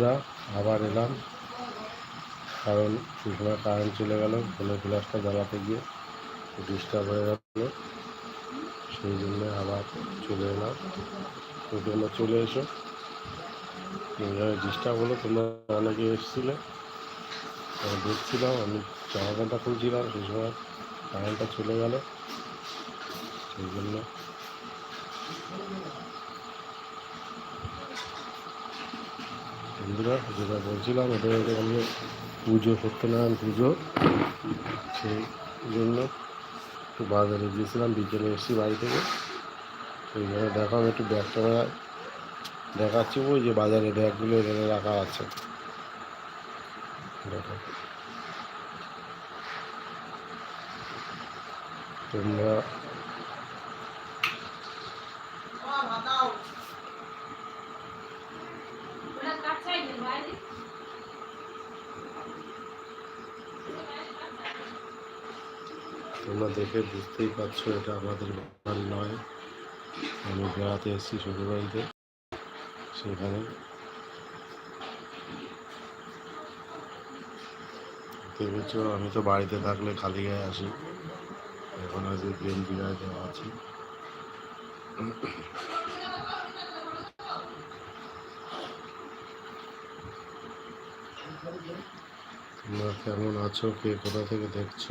বন্ধুরা, আবার এলাম। কারণ সুষমা কারেন্ট চলে গেল ফোনের ফ্ল্যাশটা জ্বালাতে গিয়ে ডিস্টার্ব হয়ে গেল। সেই জন্য আবার চলে এলাম। তো তোমরা চলে এসো। ডিস্টার্ব হলো, তোমরা অনেকে এসেছিলে। দেখছিলাম, আমি জামা প্যান্টটা খুলছিলাম সেই সময় কারেন্টটা চলে গেল। সেই জন্য বন্ধুরা, যেটা বলছিলাম ওদের ওখানে পুজো, সত্যনারায়ণ পুজো। সেই জন্য একটু বাজারে গিয়েছিলাম, বিকেলে এসেছি বাড়ি থেকে। সেই জন্য দেখাম একটু ব্যাগ ক্যামেরায় দেখাচ্ছি, ওই যে বাজারে ব্যাগগুলো এখানে রাখা আছে। দেখো। তোমরা তোমরা দেখে বুঝতেই পারছ, এটা আমাদের বাড়ি নয়। আমি বেড়াতে এসেছি শ্বশুর বাড়িতে সেখানে দেখেছ আমি তো বাড়িতে থাকলে খালি গায়ে আসি। এখন আজকে গেঞ্জি গায়ে দেওয়া আছি। তোমরা কেমন আছো? কে কোথা থেকে দেখছ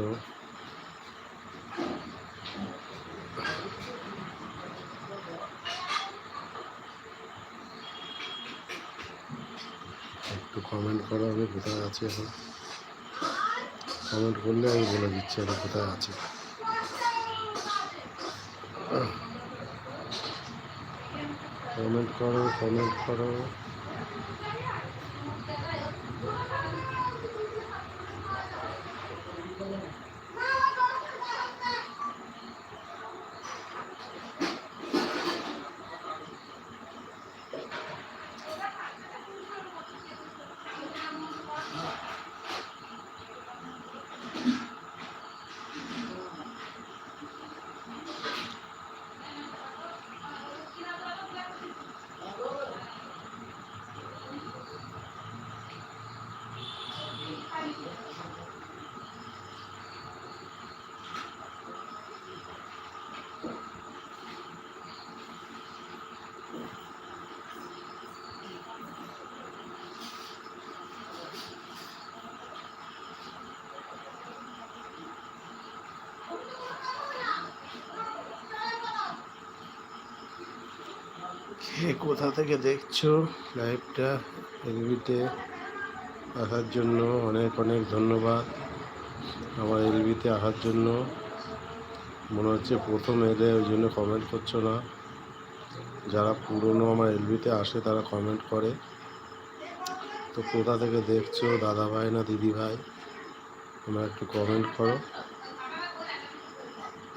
একটু কমেন্ট করো, আমি কোথায় আছি এখন? কমেন্ট করলে আমি বলে দিচ্ছি আমি কোথায় আছি। কমেন্ট করো কমেন্ট করো। কোথা থেকে দেখছ? লাইভটা এলবিতে আসার জন্য অনেক অনেক ধন্যবাদ। আমার এলবিতে আসার জন্য মনে হচ্ছে প্রথম এলে ওই জন্য কমেন্ট করছ না। যারা পুরনো আমার এলবিতে আসে তারা কমেন্ট করে। তো কোথা থেকে দেখছ? দাদা ভাই না দিদি ভাই তোমরা একটু কমেন্ট করো।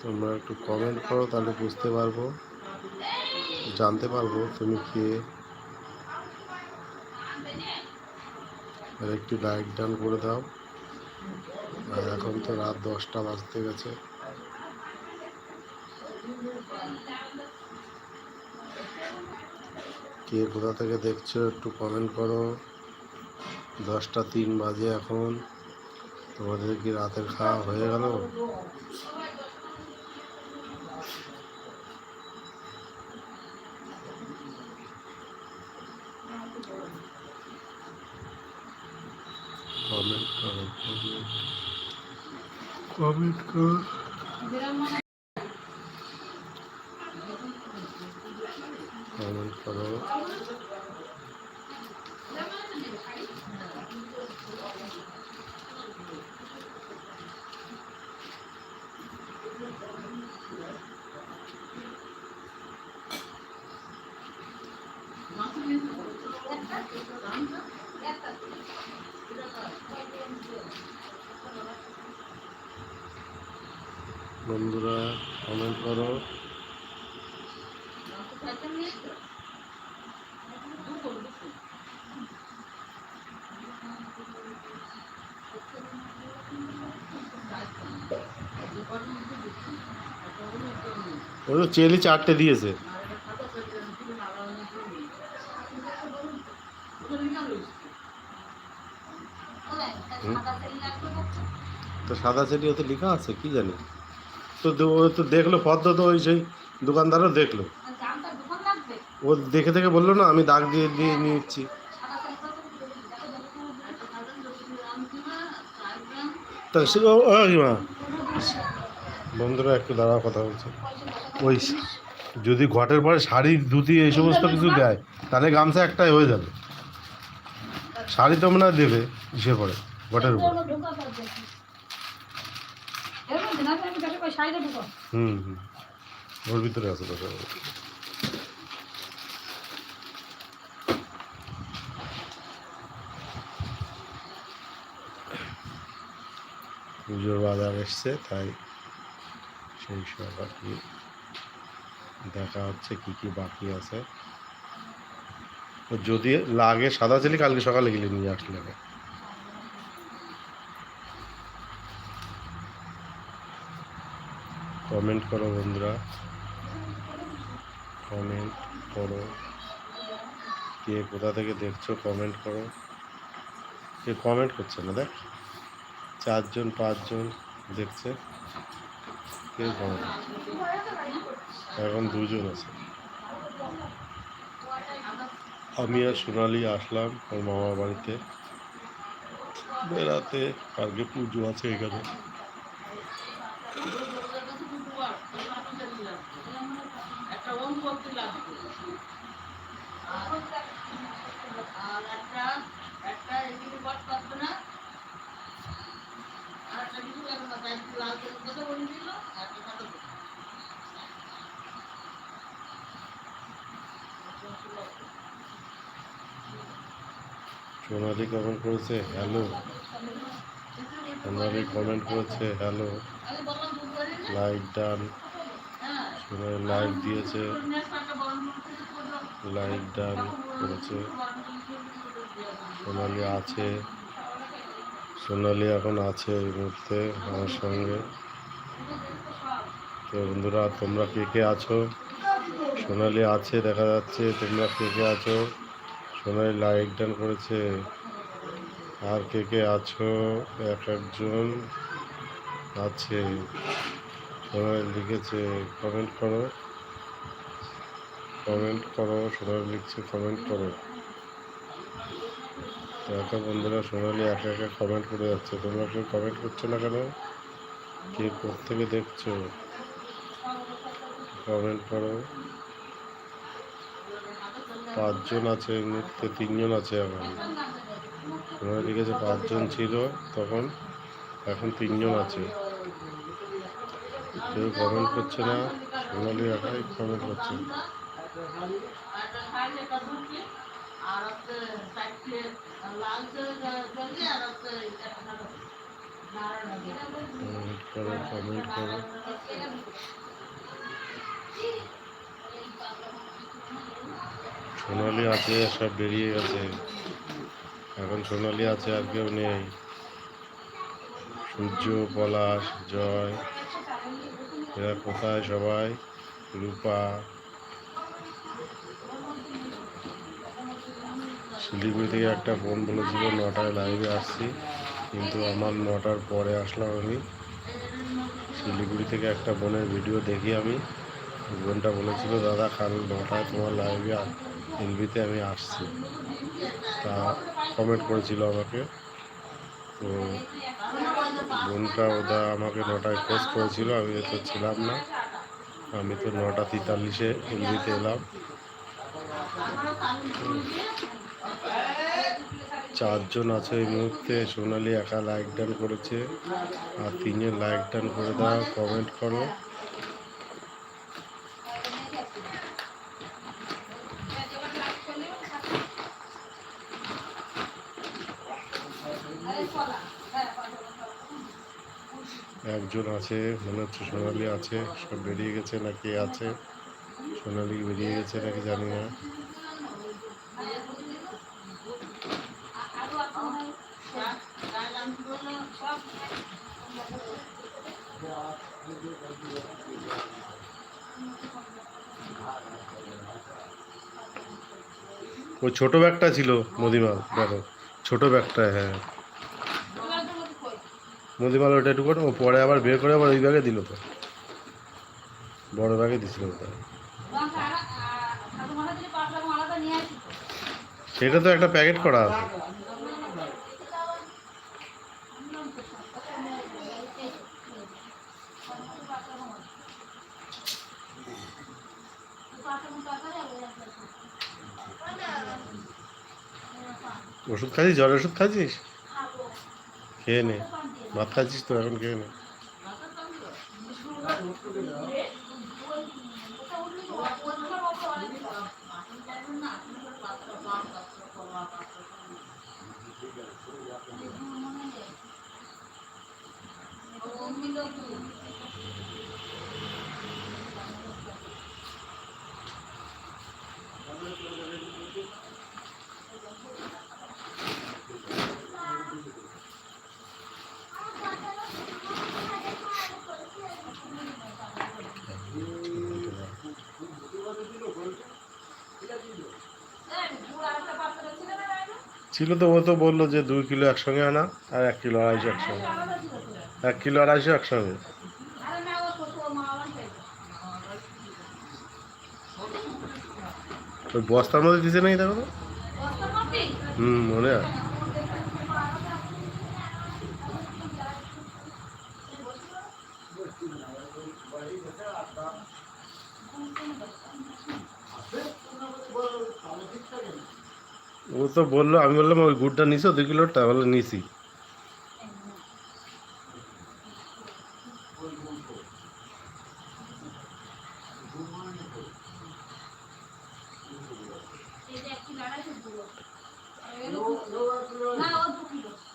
তোমরা একটু কমেন্ট করো, তাহলে বুঝতে পারব। জানতে পারব তুমি কে। একটু লাইক ডান করে দাও। এখন তো রাত দশটা বাজতে গেছে। কে কোথা থেকে দেখছ একটু কমেন্ট করো। দশটা তিন বাজে এখন। তোমাদের কি রাতের খাওয়া হয়ে গেল? কমেন্ট করো কমেন্ট করো কমেন্ট করো বন্ধুরা কমেন্ট করো। ও তো চেলি চারটে দিয়েছে। তো সাদা চেরি ওতে লেখা আছে, কি জানি? তো ও তো দেখল, পদ্ম তো ওই সেই দোকানদারও দেখল। ও দেখে দেখে বলল না, আমি দাগ দিয়ে দিয়ে নিচ্ছি। তা সে বন্ধুরা, একটু দাঁড়া কথা বলছে। ওই যদি ঘটের পরে শাড়ি, ধুতি এই সমস্ত কিছু দেয়, তাহলে গামছা একটাই হয়ে যাবে। শাড়ি তো মনে হয় দেবে, ইসে পরে ঘটের উপর হুম হুম। ওর ভিতরে আছে কথা পুজোর বাজার এসছে তাই সেই সব আর কি দেখা হচ্ছে কি কি বাকি আছে। যদি লাগে সাদা চিলি কালকে সকালে গেলে নিয়ে আসলে। কমেন্ট করো বন্ধুরা। কমেন্ট করো। কে কোথা থেকে দেখছ, কমেন্ট করো। কে কমেন্ট করছে না, দেখ। চারজন, পাঁচজন দেখছে। কেউ কমেন্ট এখন দুজন আছে। আমি আর সোনালি আসলাম ওর মামার বাড়িতে। বেড়াতে, কালকে পুজো আছে এখানে আর একটা একটা এদিকে বট পারতো না আর একটা কিছু লাগবে না তাই একটু লাল তেল কথা বলেছিল আর একটা সাদা তেল। সোনালি কমেন্ট করেছে হ্যালো সোনালি কমেন্ট করেছে hello like done Sonali like দিয়েছে লাইক ডান করেছে। সোনালি আছে, সোনালি এখন আছে এই মুহূর্তে আমার সঙ্গে। তো বন্ধুরা, তোমরা কে কে আছো? সোনালি আছে, দেখা যাচ্ছে, তোমরা কে কে আছো? সোনালি লাইক ডান করেছে। আর কে কে আছো? এক একজন আছে। সোনালি লিখেছে কমেন্ট করো। কমেন্ট করো সোনালি লিখছে কমেন্ট করো। এত বন্ধুরা সোনালি একা একা কমেন্ট করে যাচ্ছে। তোমরা কেউ কমেন্ট করছ না কেন? কে থেকে দেখছ? কমেন্ট করো। পাঁচজন আছে এই মুহূর্তে তিনজন আছে এখন সোনালি লিখেছে পাঁচজন ছিল তখন এখন তিনজন আছে কেউ কমেন্ট করছে না সোনালি একাই কমেন্ট করছে একটা খাইলে একটা দুধকে আর একটা চারটে লাল তেল জলদি আর একটা একটা সাদা তেল। নারায়ণ তেল। কমেন্ট করো কমেন্ট করো সোনালি আছে, সব বেরিয়ে গেছে। এখন সোনালি আছে আর কেউ নেই। সূর্য, পলাশ, জয়, এরা কোথায় সবাই? রূপা শিলিগুড়ি থেকে একটা বোন বলেছিল, নটায় লাইভে আসছি, কিন্তু আমার নটার পরে আসলাম আমি। শিলিগুড়ি থেকে একটা বোনের ভিডিও দেখি আমি। বোনটা বলেছিল, দাদা, কাল নটায় তোমার লাইভে এলবিতে আমি আসছি। তা কমেন্ট করেছিল আমাকে। তো বোনটা ওদা আমাকে নটায় পোস্ট করেছিল, আমি তো ছিলাম না। আমি তো নটা তেতাল্লিশে এলবিতে এলাম। চারজন আছে এই মুহূর্তে, সোনালি একা লাইক ডান করেছে। আর তিনজন লাইক ডান করে দাও কমেন্ট করো। একজন আছে, মনে হচ্ছে সোনালি আছে, সব বেরিয়ে গেছে না কে আছে? সোনালি বেরিয়ে গেছে নাকি জানি না। ওই ছোট ব্যাগটা ছিল মদিমাল দেখো। ছোট ব্যাগটা হ্যাঁ। মুদিমাল ওটা একটু করে পরে আবার বের করে আবার ওই ব্যাগে দিল তো। বড় ব্যাগে দিছিল তো ঠাকুর মাথা দিলে পাঁচ রকম আলাদা নিয়ে আসি সেটা তো একটা প্যাকেট করা আছে। ওষুধ খাচ্ছিস? জ্বর ওষুধ খাচ্ছিস? খেয়ে নে। ভাত খাচ্ছিস তো এখন খেয়ে নে ছিল তো ও তো বলল যে দুই কিলো একসঙ্গে আনা আর এক কিলো আড়াইশো একসঙ্গে। এক কিলো আড়াইশো একসঙ্গে। ওই বস্তার মধ্যে দিছে নাকি দেখো তো হুম মনে হয় ও তো বলল, আমি বললাম, ওই গুড়টা নিছো, দুই কিলোটা বলে নিছি।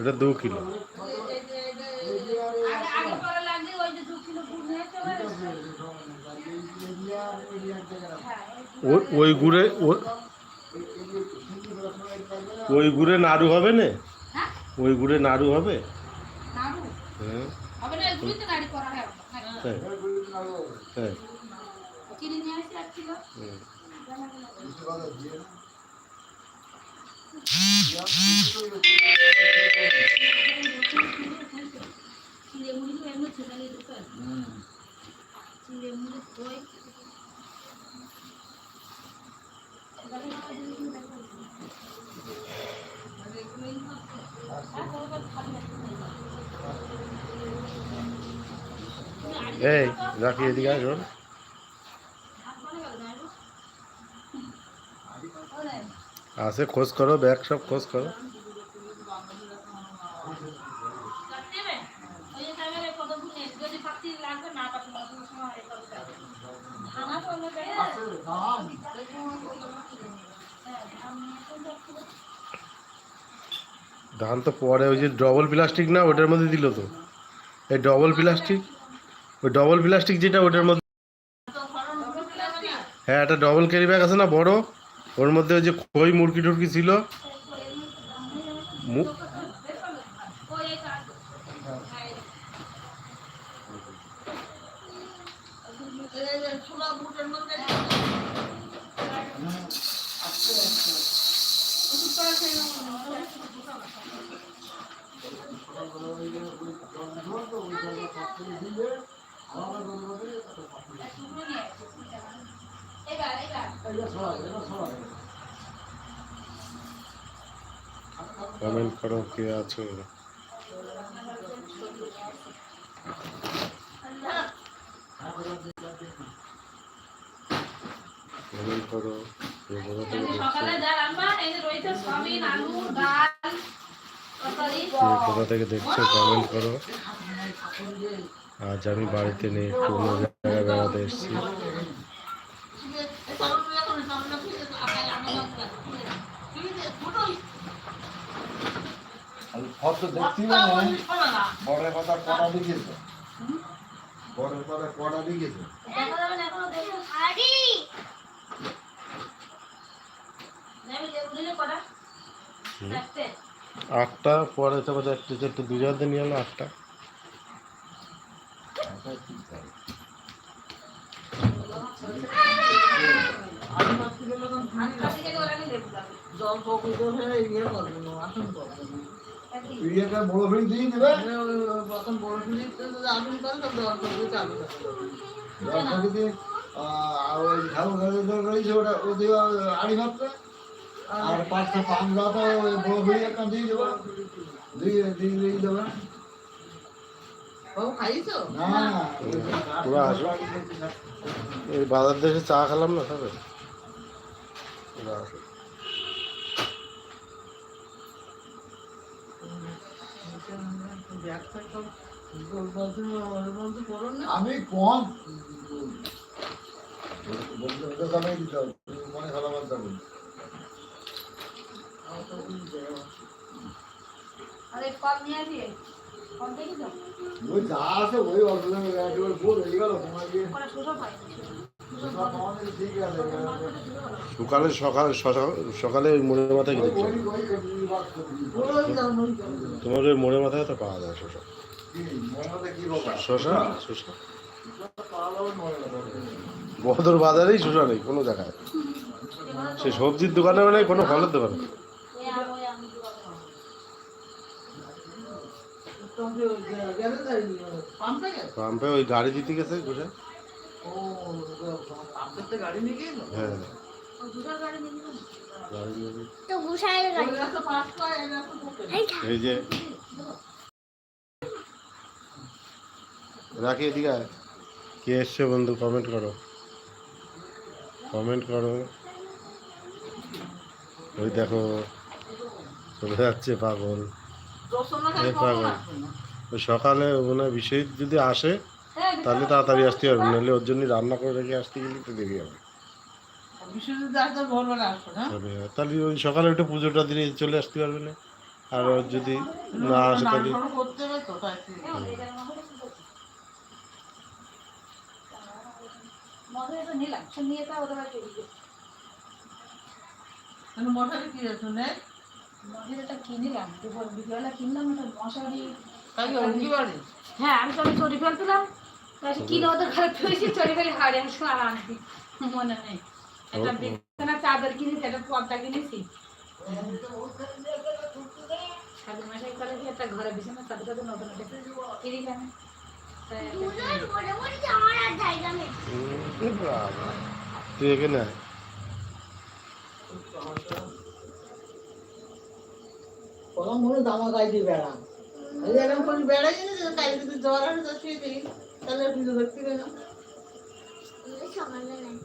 না দু কিলো। ওই গুড় নিয়ে চলে এসেছে। হ্যাঁ এই ওই ওই গুড়ে ও- ওই গুড়ে নাড়ু হবে? না হ্যাঁ ওই গুড়ে নাড়ু হবে। নাড়ু হ্যাঁ এই রাখি এদিকে আসুন আছে খোঁজ করো ব্যাগ সব খোঁজ করো। ধান তো পরে, ওই যে ডবল প্লাস্টিক না, ওটার মধ্যে দিল তো। এই ডবল প্লাস্টিক ওই ডবল প্লাস্টিক যেটা ওটার মধ্যে হ্যাঁ একটা ডবল ক্যারি ব্যাগ আছে না বড়? ওর মধ্যে ওই যে খই মুরগি টুরকি ছিল। মু- ছোলা বুটের মধ্যে এবার এবার কমেন্ট করো কে আছো কমেন্ট করো সকালে যা রান্না এই রয়েছে সয়াবিন আলু ডাল। কোথা থেকে দেখছ কমেন্ট করো। আজ আমি বাড়িতে নেই একটু অন্য জায়গায় বেড়াতে এসেছি। ফটো দেখছি না বড়ের কথা কটা কথা কটা লিখেছে দেখা চারটে আটটা পরে তো বোধহয় একটু একটু দু জায়গাতে নিয়ে এলো আটটা। আড়ি ভাবটা আর পাঁচটা পান লাতা ওই বড় ফিরি একটা দিয়ে দেবে দিয়ে দিয়ে দিয়ে দেবে। এই বাজার দেশে চা খেলাম না আমি কম বলতে দামে দিতে মনে আর নিয়ে আসি। দেখি তো? ওই যা আছে অসুবিধা নেই একেবারে হয়ে গেল তোমার শোষা সকালে সকাল সকাল- সকালে ওই মোড়ের মাথায় যাও তোমার ওই মাথায় তো পাওয়া যায় শশা মনে শশা শশা মনে বদর বাজারেই শশা নেই কোনো জায়গায়। সে সবজির দোকানেও নেই কোনো ফলের দোকানে ওই আমি ওই আমি দোকানে পাবো। তোমাকে গেলে তাই পাম্পে ওই গাড়ি দিতে গেছে ঘুরে। ও পাম্পের তো গাড়ি নিয়ে গেল? হ্যাঁ। এই যে। রাখি এদিকে কে এসছে বন্ধু? কমেন্ট করো। কমেন্ট করো। ওই দেখো চলে যাচ্ছে পাগল। সকালে মনে হয় বিষয় যদি আসে হ্যাঁ, তাহলে তাড়াতাড়ি আসতে পারবে নাহলে ওর জন্য রান্না করে রেখে আসতে গেলে একটু দেরি হবে। তবে তাহলে ওই সকালে ওইটা পুজোটা দিলে চলে আসতে পারবে না। আর ওর যদি না আসে তাহলে হবে তো তো। তো নিলাম নিয়ে তা ওদের বাড়ি নে মশারিটা কিনলাম দুপুর বিকেলবেলা কিনলাম ওটা মশারি। হ্যাঁ আমি তো আমি চড়ি ফেলছিলাম কিনে ওদের ঘরে পেয়েছি চড়ি ফেলে হাড়ে আমি শোয়া আনছি মনে নেই। একটা বিছানা চাদর কিনেছি একটা পর্দা কিনেছি। সাড়ে মাসে করে একটা ঘরে বিছানা চাদর চাদর নতুন কিনি কেন তাই একটা আমার আর জায়গা নেই উম, বাবা। তুই এখানে আয়। কলম ভরে দামা গাইতে বেড়া এই এরকম করে বেড়াই না কাল যদি জ্বর আসে তো শুয়ে দিই তাহলে পুজো করতে গেলাম। সকালে নাই।